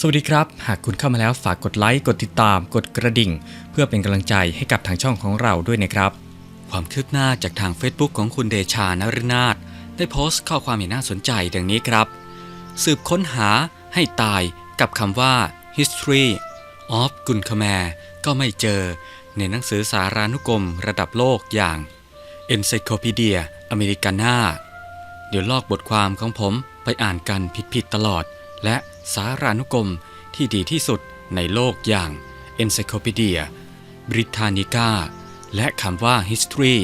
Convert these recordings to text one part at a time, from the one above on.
สวัสดีครับ หากคุณเข้ามาแล้วฝากกดไลค์กดติดตาม กดกระดิ่ง เพื่อเป็นกำลังใจให้กับทางช่องของเราด้วยนะครับ ความคืบหน้าจากทาง Facebook ของคุณเดชานฤนาถได้โพสต์ข้อความอย่างน่าสนใจดังนี้ครับ สืบค้นหาให้ตายกับคำว่า history of กุนคแมก็ไม่เจอ ในหนังสือสารานุกรมระดับโลกอย่าง Encyclopedia Americana เดี๋ยวลอกบทความของผมไปอ่านกันผิดๆตลอด และ สารานุกรมที่ดีที่สุดในโลกอย่าง Encyclopedia Britannica และคำว่า history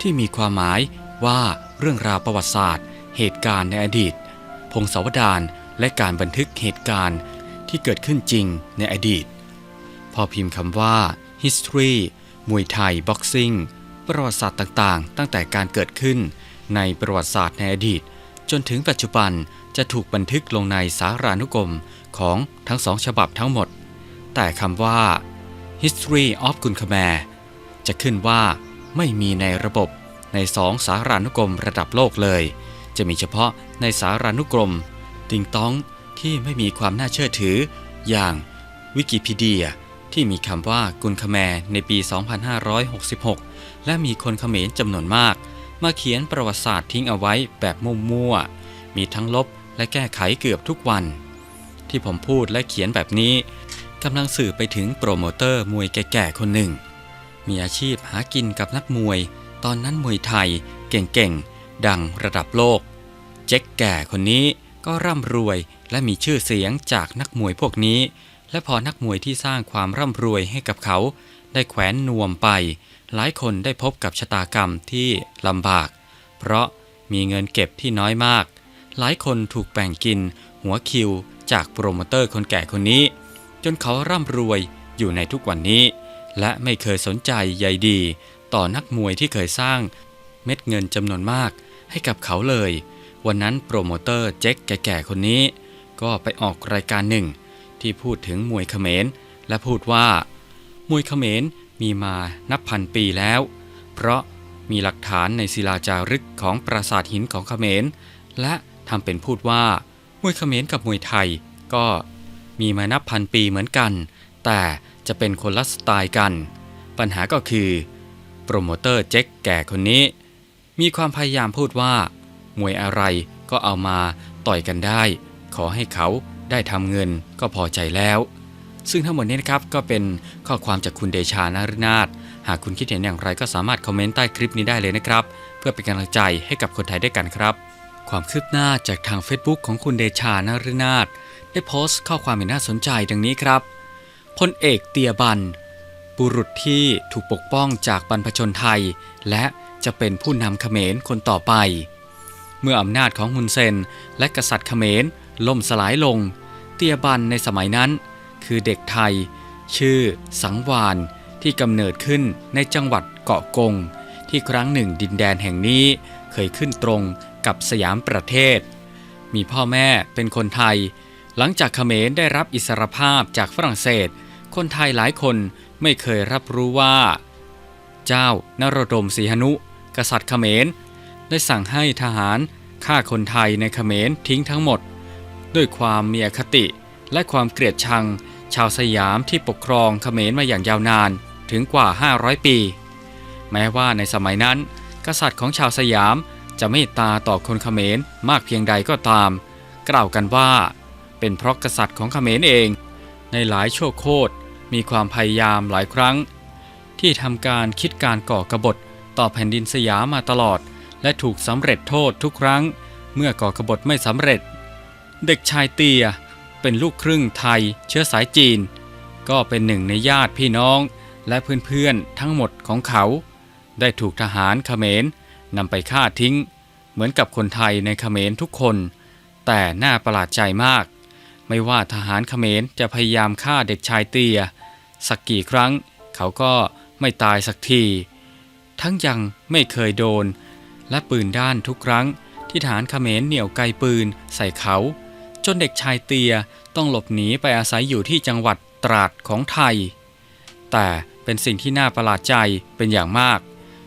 ที่มีความหมายว่าเรื่องราวประวัติศาสตร์ เหตุการณ์ในอดีต พงศาวดารและการบันทึกเหตุการณ์ที่เกิดขึ้นจริงในอดีต พอพิมพ์คำว่า history มวยไทย boxing ประวัติศาสตร์ต่างๆ ตั้งแต่การเกิดขึ้นในประวัติศาสตร์ในอดีต จนถึงปัจจุบัน จะถูกบันทึกลงในสารานุกรมของทั้งสองฉบับทั้งหมด แต่คำว่า history of กุนคแมจะขึ้นว่าไม่มีในระบบในสองสารานุกรมระดับโลกเลย จะมีเฉพาะในสารานุกรม ติงต้องที่ไม่มีความน่าเชื่อถือ อย่างวิกิพีเดียที่มีคำว่ากุนคแมในปี 2566 และมีคนเขมรจำนวนมาก มาเขียนประวัติศาสตร์ทิ้งเอาไว้แบบมั่วๆมีทั้งลบ และแก้ไขเกือบทุกวัน ที่ผมพูดและเขียนแบบนี้กำลังสื่อไปถึงโปรโมเตอร์มวยแก่ๆคนหนึ่ง มีอาชีพหากินกับนักมวย ตอนนั้นมวยไทย เก่งๆ ดังระดับโลก เจ๊กแก่คนนี้ก็ร่ำรวยและมีชื่อเสียงจากนักมวยพวกนี้ และพอนักมวยที่สร้างความร่ำรวยให้กับเขา ได้แขวนนวมไป หลายคนได้พบกับชะตากรรมที่ลำบาก เพราะมีเงินเก็บที่น้อยมาก หลายคนถูกแบ่งกิน หัวคิว จากโปรโมเตอร์คนแก่คนนี้ จนเขาร่ำรวยอยู่ในทุกวันนี้ และไม่เคยสนใจใยดี ต่อนักมวยที่เคยสร้าง เม็ดเงินจำนวนมาก ให้กับเขาเลย วันนั้นโปรโมเตอร์เจ๊กแก่ๆคนนี้ ก็ไปออกรายการหนึ่ง ที่พูดถึงมวยเขมร และพูดว่า มวยเขมรมีมานับพันปีแล้ว เพราะมีหลักฐานในศิลาจารึกของปราสาทหินของเขมร และ ทำเป็นพูดว่ามวยเขมรกับมวยไทยก็มีมานับพันปีเหมือนกัน แต่จะเป็นคนละสไตล์กัน ปัญหาก็คือโปรโมเตอร์เจ๊กแก่คนนี้ มีความพยายามพูดว่า มวยอะไรก็เอามาต่อยกันได้ ขอให้เขาได้ทำเงินก็พอใจแล้ว ซึ่งทั้งหมดนี้นะครับก็เป็นข้อความจากคุณเดชานฤนาถหากคุณคิดเห็นอย่างไรก็สามารถคอมเมนต์ใต้คลิปนี้ได้เลยนะครับ เพื่อเป็นกำลังใจให้กับคนไทยด้วยกันครับ ความคืบหน้าจากทาง Facebook ของคุณเดชานฤนาถได้โพสต์ข้อความที่น่าสนใจดังนี้ครับพลเอกเตียบัน บุรุษที่ถูกปกป้องจากบรรพชนไทย และจะเป็นผู้นำเขมรคนต่อไป เมื่ออำนาจของฮุนเซน และกษัตริย์เขมรล่มสลายลง เตียบันในสมัยนั้น คือเด็กไทย ชื่อ สังวานที่กำเนิดขึ้นในจังหวัดเกาะกง ที่ครั้งหนึ่งดินแดนแห่งนี้เคยขึ้นตรง กับสยามประเทศ มีพ่อแม่เป็นคนไทย หลังจากเขมรได้รับอิสรภาพจากฝรั่งเศส คนไทยหลายคนไม่เคยรับรู้ว่า เจ้านรดมศรีหนุ กษัตริย์เขมร ได้สั่งให้ทหารฆ่าคนไทยในเขมรทิ้งทั้งหมด ด้วยความมีอคติและความเกลียดชัง ชาวสยามที่ปกครองเขมรมาอย่างยาวนานถึงกว่า 500 ปี แม้ว่าในสมัยนั้น กษัตริย์ของชาวสยาม จะไม่ตาต่อคนเขมรมากเพียงใดก็ตาม กล่าวกันว่า เป็นเพราะกษัตริย์ของเขมรเอง ในหลายชั่วโคตรมีความพยายามหลายครั้ง ที่ทำการคิดการก่อกรบฏต่อแผ่นดินสยามมาตลอด และถูกสำเร็จโทษทุกครั้ง เมื่อก่อกรบฏไม่สำเร็จ เด็กชายเตียเป็นลูกครึ่งไทย เชื้อสายจีน ก็เป็นหนึ่งในญาติพี่น้องและเพื่อนๆทั้งหมดของเขา ได้ถูกทหารเขมร นำไปฆ่าทิ้ง เหมือนกับคนไทยในเขมรทุกคน แต่น่าประหลาดใจมาก ไม่ว่าทหารเขมรจะพยายามฆ่าเด็กชายเตีย สักกี่ครั้ง เขาก็ไม่ตายสักที ทั้งยังไม่เคยโดน และปืนด้านทุกครั้ง ที่ทหารเขมรเหนี่ยวไกปืนใส่เขา จนเด็กชายเตียต้องหลบหนีไปอาศัยอยู่ที่จังหวัดตราดของไทย แต่เป็นสิ่งที่น่าประหลาดใจเป็นอย่างมาก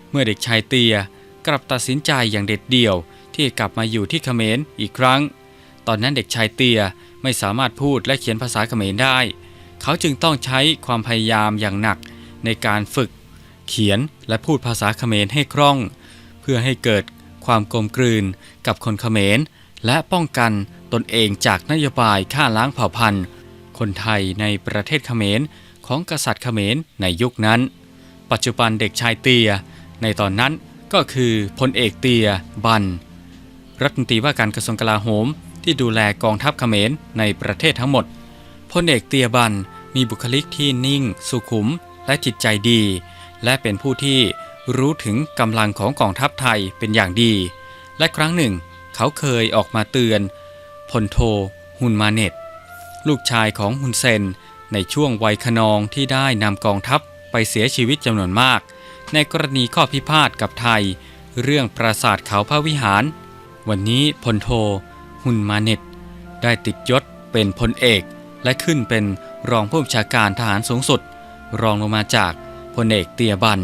เมื่อเด็กชายเตีย กลับตัดสินใจอย่างเด็ดเดี่ยว ที่กลับมาอยู่ที่เขมรอีกครั้ง ตอนนั้นเด็กชายเตียไม่สามารถพูดและเขียนภาษาเขมรได้ เขาจึงต้องใช้ความพยายามอย่างหนักในการฝึก เขียนและพูดภาษาเขมรให้คล่อง เพื่อให้เกิดความกลมกลืนกับคนเขมร และป้องกันตนเองจากนโยบายฆ่าล้างเผ่าพันธุ์ คนไทยในประเทศเขมรของกษัตริย์เขมรในยุคนั้น ปัจจุบันเด็กชายเตีย ในตอนนั้น ก็คือพลเอกเตีย บัน รัฐมนตรีว่าการกระทรวงกลาโหม ที่ดูแลกองทัพเขมรในประเทศทั้งหมดพลเอกเตียบันมีบุคลิกที่นิ่ง สุขุม และจิตใจดี และเป็นผู้ที่รู้ถึงกำลังของกองทัพไทยเป็นอย่างดี และครั้งหนึ่ง เขาเคยออกมาเตือนพลโทฮุนมาเน็ต ลูกชายของฮุนเซน ในช่วงวัยขนองที่ได้นำกองทัพไปเสียชีวิตจำนวนมาก ในกรณีข้อพิพาทกับไทย เรื่องปราสาทเขาพระวิหาร วันนี้พลโทฮุนมาเน็ต ได้ติดยศเป็นพลเอก และขึ้นเป็นรองผู้บัญชาการทหารสูงสุด รองลงมาจากพลเอกเตียบัน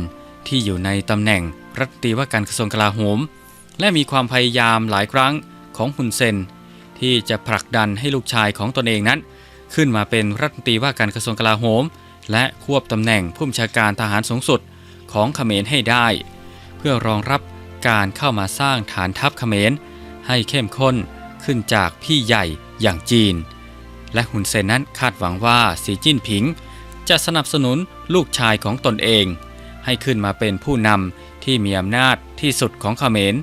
ที่อยู่ในตำแหน่งรัฐมนตรีว่าการกระทรวงกลาโหม และมีความพยายามหลายครั้งของฮุนเซน ที่จะผลักดันให้ลูกชายของตนเองนั้น ขึ้นมาเป็นรัฐมนตรีว่าการกระทรวงกลาโหม และควบตำแหน่งผู้บัญชาการทหารสูงสุด ของเขมรให้ได้ เพื่อรองรับการเข้ามาสร้างฐานทัพเขมร ให้เข้มข้นขึ้นจากพี่ใหญ่อย่างจีน และฮุนเซนนั้นคาดหวังว่าสีจิ้นผิง จะสนับสนุนลูกชายของตนเอง ให้ขึ้นมาเป็นผู้นำที่มีอำนาจที่สุดของเขมร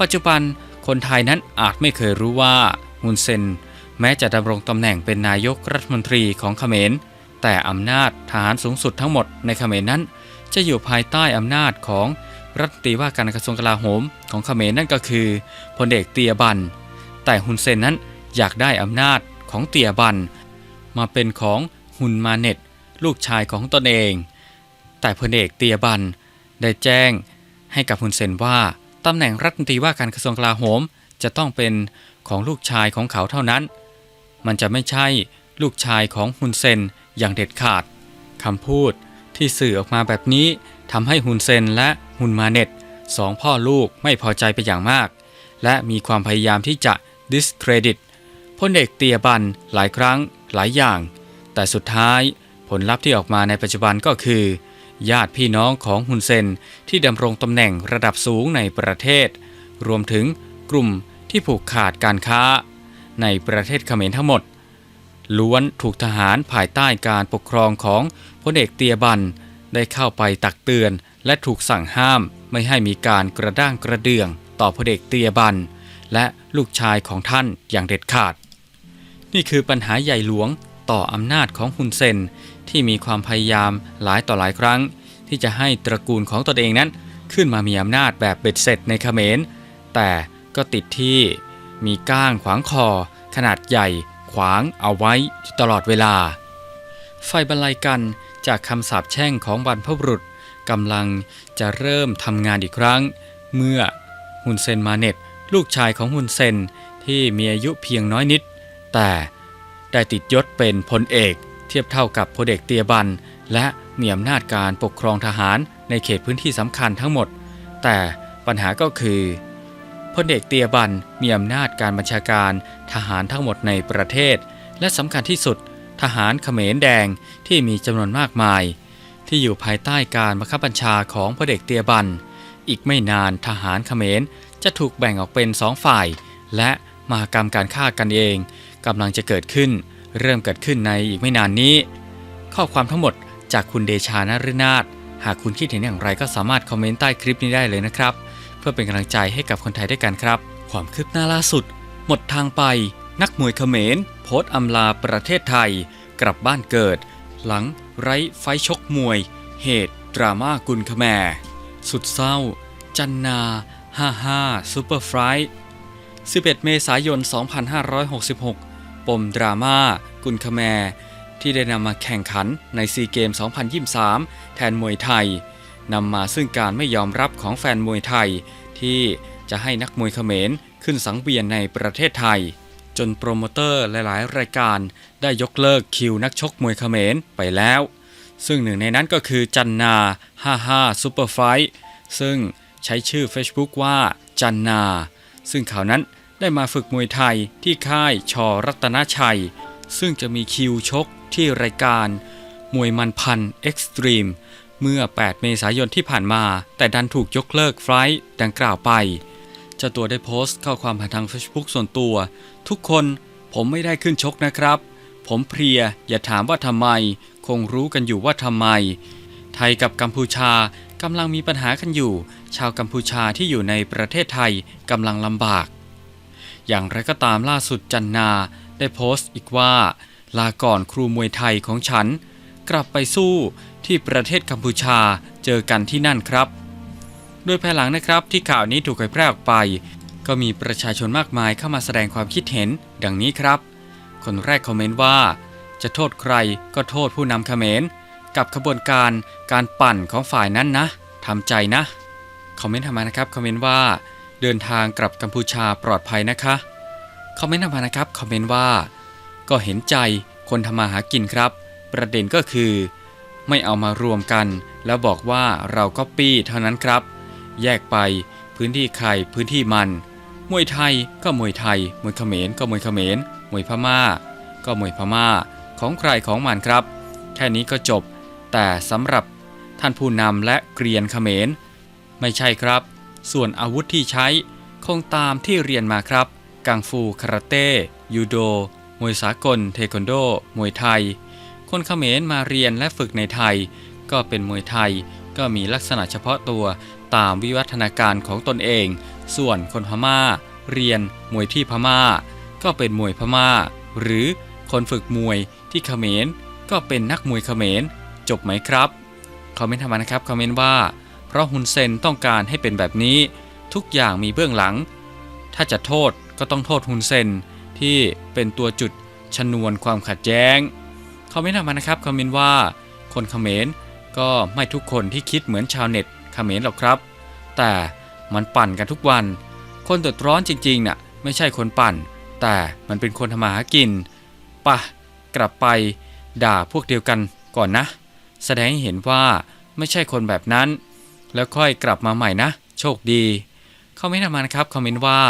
ปัจจุบันคนไทยนั้นอาจไม่เคยรู้ว่าฮุนเซนแม้จะดำรงตำแหน่งเป็นนายกรัฐมนตรีของเขมร แต่อำนาจทหารสูงสุดทั้งหมดในเขมรนั้น จะอยู่ภายใต้อำนาจของรัฐมนตรีว่าการกระทรวงกลาโหมของเขมรนั่นก็คือพลเอกเตียบัน แต่ฮุนเซนนั้นอยากได้อำนาจของเตียบัน มาเป็นของฮุนมาเน็ต ลูกชายของตนเอง แต่พลเอกเตียบันได้แจ้งให้กับฮุนเซนว่าตำแหน่งรัฐมนตรีว่าการกระทรวงกลาโหมจะต้องเป็นของลูกชายของเขาเท่านั้น มันจะไม่ใช่ลูกชายของฮุนเซนอย่างเด็ดขาดคำพูด ที่สื่อออกมาแบบนี้ทำให้ฮุนเซนและฮุนมาเน็ตสองพ่อลูกไม่พอใจไปอย่างมาก และมีความพยายามที่จะ discredit พลเอกเตียบันหลายครั้งหลายอย่าง แต่สุดท้ายผลลัพธ์ที่ออกมาในปัจจุบันก็คือ ญาติพี่น้องของฮุนเซนที่ดำรงตำแหน่งระดับสูงในประเทศ รวมถึงกลุ่มที่ผูกขาดการค้า ในประเทศเขมรทั้งหมด ล้วนถูกทหารภายใต้การปกครองของ พลเอกเตียบันได้เข้าไปตักเตือน และถูกสั่งห้ามไม่ให้มีการกระด้างกระเดื่อง ต่อพลเอกเตียบันและลูกชายของท่านอย่างเด็ดขาด นี่คือปัญหาใหญ่หลวงต่ออำนาจของฮุนเซนที่มีความพยายามหลายต่อหลายครั้ง ที่จะให้ตระกูลของตนเองนั้น ขึ้นมามีอำนาจแบบเบ็ดเสร็จในเขมร แต่ก็ติดที่มีก้างขวางคอ ขนาดใหญ่ขวางเอาไว้ตลอดเวลา ไฟบรรลัยกัน จากคำสาปแช่งของบรรพบุรุษกำลังจะเริ่มทำงานอีกครั้ง เมื่อฮุนเซนมาเน็ต ลูกชายของฮุนเซนที่มีอายุเพียงน้อยนิด แต่ได้ติดยศเป็นพลเอก เทียบเท่ากับพลเอกเตียบัน และมีอำนาจการปกครองทหารในเขตพื้นที่สำคัญทั้งหมด แต่ปัญหาก็คือพลเอกเตียบันมีอำนาจการบัญชาการทหารทั้งหมดในประเทศ และสำคัญที่สุด ทหารเขมรแดงที่มีจำนวนมากมาย ที่อยู่ภายใต้การบังคับบัญชาของพลเอกเตียบัน อีกไม่นานทหารเขมรจะถูกแบ่งออกเป็นสองฝ่าย และมหากรรมการฆ่ากันเองกำลังจะเกิดขึ้น เริ่มเกิดขึ้นในอีกไม่นานนี้ ข้อความทั้งหมดจากคุณเดชานฤนาถหากคุณคิดเห็นอย่างไรก็สามารถคอมเมนต์ใต้คลิปนี้ได้เลยนะครับ เพื่อเป็นกำลังใจให้กับคนไทยด้วยกันครับ ความคืบหน้าล่าสุด หมดทางไป นักมวยเขมรโพสต์อำลาประเทศไทย กลับบ้านเกิด หลังไร้ไฟชกมวย เหตุ ดราม่ากุลคแมร์สุดเศร้า จันนา55ซูเปอร์ไฟท์11 เมษายน 2566 ปมดราม่ากุลคแมร์ที่ได้นำมาแข่งขันในซีเกม 2023 แทนมวยไทยนำมาซึ่งการไม่ยอมรับของแฟนมวยไทย ที่จะให้นักมวยเขมรขึ้นสังเวียนในประเทศไทย จนโปรโมเตอร์หลายๆ รายการได้ยกเลิกคิวนักชกมวยเขมรไปแล้ว ซึ่งหนึ่งในนั้นก็คือจันนา55 Super Fight ซึ่งใช้ชื่อ Facebook ว่าจันนา ซึ่งข่าวนั้นได้มาฝึกมวยไทยที่ค่ายชอรัตนชัย ซึ่งจะมีคิวชกที่รายการ มวยมันพันเอ็กซ์ตรีมเมื่อ 8 เมษายนที่ผ่านมา แต่ดันถูกยกเลิกไฟลท์ดังกล่าวไป เจ้าตัวได้โพสต์ข้อความผ่านทาง Facebook ส่วนตัว ทุกคนผมไม่ได้ขึ้นชกนะครับ ผมเพลียอย่าถามว่าทำไม คงรู้กันอยู่ว่าทำไม ไทยกับกัมพูชากำลังมีปัญหากันอยู่ ชาวกัมพูชาที่อยู่ในประเทศไทยกำลังลำบาก อย่างไรก็ตามล่าสุดจันนาได้โพสต์อีกว่า ลาก่อนครูมวยไทยของฉัน กลับไปสู้ที่ประเทศกัมพูชาเจอกันที่นั่นครับ โดยภายหลังนะครับที่ข่าวนี้ถูกเผยแพร่ออกไป ก็มีประชาชนมากมายเข้ามาแสดงความคิดเห็น ดังนี้ครับ คนแรกคอมเมนต์ว่า จะโทษใครก็โทษผู้นำเขมรกับขบวนการการปั่นของฝ่ายนั้นนะทำใจนะคอมเมนต์ทำมานะครับคอมเมนต์ว่าเดินทางกลับกัมพูชาปลอดภัยนะคะคอมเมนต์ทำมานะครับคอมเมนต์ว่า ก็เห็นใจคนทำมาหากินครับ ประเด็นก็คือ ไม่เอามารวมกัน แล้วบอกว่าเราก็ปี้เท่านั้นครับ แยกไป พื้นที่ใครพื้นที่มัน มวยไทยก็มวยไทย มวยเขมรก็มวยเขมร มวยพม่า ก็มวยพม่า ของใครของมันครับ แค่นี้ก็จบ แต่สำหรับท่านผู้นำและเกรียนเขมร ไม่ใช่ครับ ส่วนอาวุธที่ใช้คงตามที่เรียนมาครับ กังฟูคาราเต้ ยูโด มวยสากล เทควันโด มวยไทย คนเขมรมาเรียนและฝึกในไทย ก็เป็นมวยไทย ก็มีลักษณะเฉพาะตัวตามวิวัฒนาการของตนเอง ส่วนคนพม่า เรียนมวยที่พม่า ก็เป็นมวยพม่า หรือคนฝึกมวยที่เขมร ก็เป็นนักมวยเขมร จบไหมครับคอมเมนต์ทำมานะครับคอมเมนต์ว่า เพราะฮุนเซนต้องการให้เป็นแบบนี้ทุกอย่างมีเบื้องหลัง ถ้าจะโทษก็ต้องโทษฮุนเซนที่เป็นตัวจุดชนวนความขัดแย้งคอมเมนต์ทำมานะครับคอมเมนต์ว่า คนเขมร ก็ไม่ทุกคนที่คิดเหมือนชาวเน็ตเขมรหรอกครับ แต่มันปั่นกันทุกวัน คนเดือดร้อนจริงๆน่ะไม่ใช่คนปั่น แต่มันเป็นคนทำมาหากินปะกลับไปด่าพวกเดียวกันก่อนนะ แสดงให้เห็นว่าไม่ใช่คนแบบนั้น แล้วค่อยกลับมาใหม่นะ โชคดี เขาไม่นำมานะครับคอมเมนต์ว่า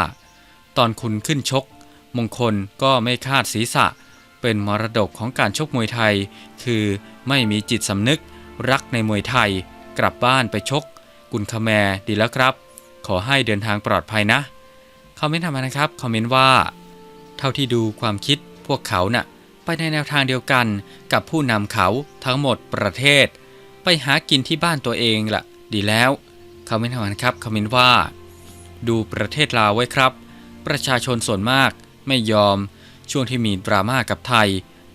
ตอนคุณขึ้นชก มงคลก็ไม่คาดศีรษะ เป็นมรดกของการชกมวยไทย คือไม่มีจิตสำนึก รักในมวยไทย กลับบ้านไปชก กุนคแมดีแล้วครับ ขอให้เดินทางปลอดภัยนะคอมเมนต์ทำมานะครับคอมเมนต์ว่า เท่าที่ดูความคิดพวกเขาน่ะไปในแนวทางเดียวกันกับผู้นำเขาทั้งหมดประเทศ ไปหากินที่บ้านตัวเองล่ะ ดีแล้วคอมเมนต์ทำมานะครับคอมเมนต์ว่า ดูประเทศลาวไว้ครับ ประชาชนส่วนมากไม่ยอมช่วงที่มีดราม่ากับไทย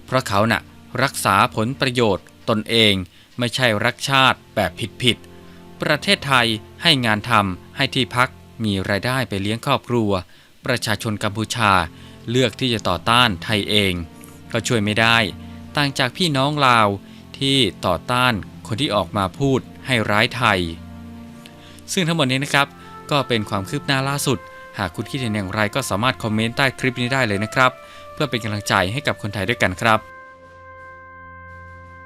เพราะเขาน่ะรักษาผลประโยชน์ตนเอง ไม่ใช่รักชาติแบบผิดๆประเทศไทยให้งานทำให้ที่พักมีรายได้ไปเลี้ยงครอบครัว ประชาชนกัมพูชาเลือกที่จะต่อต้านไทยเอง ก็ช่วยไม่ได้ ต่างจากพี่น้องลาวที่ต่อต้านคนที่ออกมาพูดให้ร้ายไทย ซึ่งทั้งหมดนี้นะครับ ก็เป็นความคืบหน้าล่าสุด หากคุณคิดเห็นอย่างไรก็สามารถคอมเมนต์ใต้คลิปนี้ได้เลยนะครับ เพื่อเป็นกำลังใจให้กับคนไทยด้วยกันครับ